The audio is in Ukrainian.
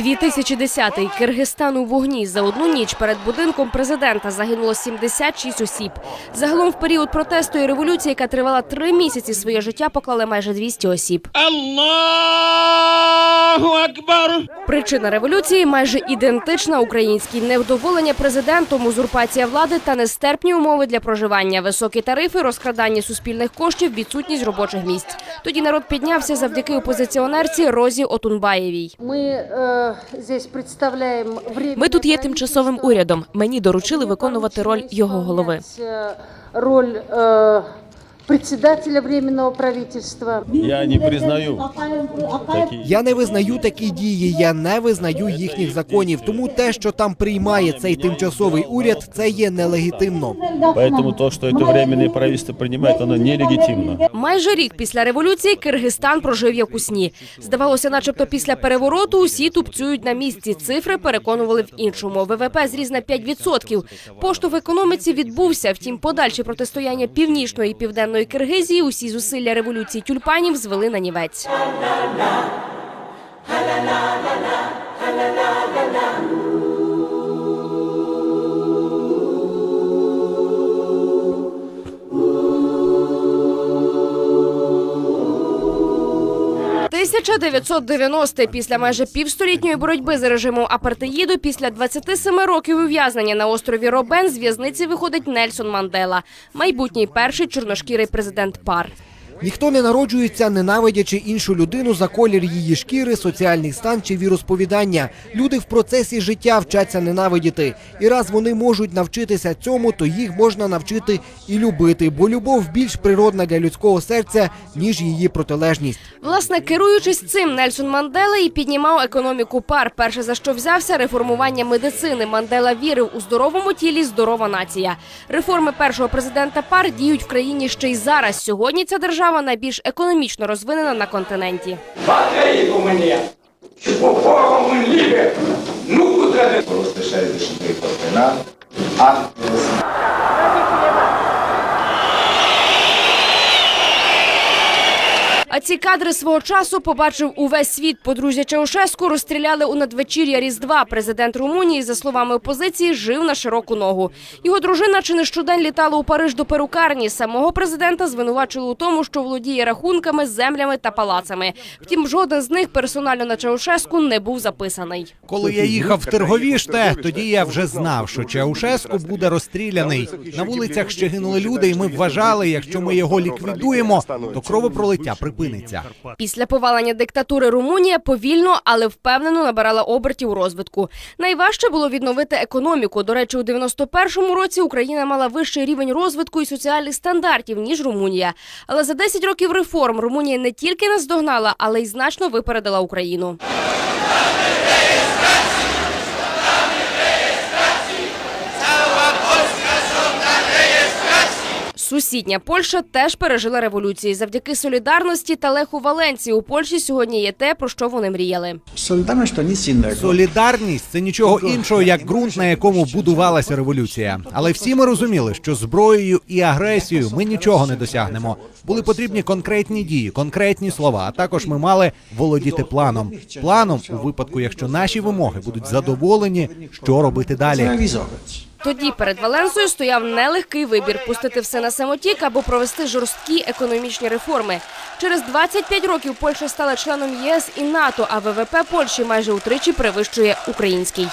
2010-й. Киргизстан у вогні. За одну ніч перед будинком президента загинуло 76 осіб. Загалом в період протесту і революції, яка тривала три місяці, своє життя поклали майже 200 осіб. Akbar. Причина революції майже ідентична українській невдоволення президентом, узурпація влади та нестерпні умови для проживання, високі тарифи, розкрадання суспільних коштів, відсутність робочих місць. Тоді народ піднявся завдяки опозиціонерці Розі Отунбаєвій. Ми е, представляємо Ми тут є тимчасовим урядом. Мені доручили виконувати роль його голови. Роль е, председателя временного правительства. Я не признаю. Я не визнаю такі дії, я не визнаю їхніх законів. Тому те, що там приймає цей тимчасовий уряд, це є нелегітимно. Поэтому то, что это временное правительство принимает, оно нелегитимно. Майже рік після революції Киргизстан прожив як у сні. Здавалося, начебто після перевороту усі тупцюють на місці. Цифри переконували в іншому. ВВП зріс на 5%. Поштовх в економіці відбувся. Втім, подальші протистояння північної і південної Киргизії, усі зусилля революції тюльпанів звели на нівець. – 1990 після майже півстолітньої боротьби з режимом апартеїду, після 27 років ув'язнення на острові Робен з в'язниці виходить Нельсон Мандела, майбутній перший чорношкірий президент ПАР. Ніхто не народжується, ненавидячи іншу людину за колір її шкіри, соціальний стан чи віросповідання. Люди в процесі життя вчаться ненавидіти. І раз вони можуть навчитися цьому, то їх можна навчити і любити, бо любов більш природна для людського серця, ніж її протилежність. Власне, керуючись цим, Нельсон Мандела і піднімав економіку пар. Перше за що взявся реформування медицини. Мандела вірив у здоровому тілі здорова нація. Реформи першого президента пар діють в країні ще й зараз. Сьогодні ця держава найбільш економічно розвинена на континенті. Батарейку мені. Ну, куди розпишається швидко а А ці кадри свого часу побачив увесь світ. Подружжя Чаушеску розстріляли у надвечір'я Різдва. Президент Румунії, за словами опозиції, жив на широку ногу. Його дружина чи не щодень літала у Париж до перукарні. Самого президента звинувачили у тому, що володіє рахунками, землями та палацами. Втім, жоден з них персонально на Чаушеску не був записаний. Коли я їхав в Терговіште, тоді я вже знав, що Чаушеску буде розстріляний. На вулицях ще гинули люди, і ми вважали, якщо ми його ліквідуємо, то кровопролиття припиниться. Після повалення диктатури Румунія повільно, але впевнено набирала обертів розвитку. Найважче було відновити економіку. До речі, у 91-му році Україна мала вищий рівень розвитку і соціальних стандартів ніж Румунія. Але за 10 років реформ Румунія не тільки наздогнала, але й значно випередила Україну. Сусідня Польща теж пережила революції. Завдяки солідарності та Леху Валенції у Польщі сьогодні є те, про що вони мріяли. Солідарність. Солідарність це нічого іншого, як ґрунт, на якому будувалася революція. Але всі ми розуміли, що зброєю і агресією ми нічого не досягнемо. Були потрібні конкретні дії, конкретні слова. А також ми мали володіти планом. Планом у випадку, якщо наші вимоги будуть задоволені, що робити далі. Тоді перед Валенсою стояв нелегкий вибір пустити все на самотік або провести жорсткі економічні реформи. Через 25 років Польща стала членом ЄС і НАТО, а ВВП Польщі майже утричі перевищує український.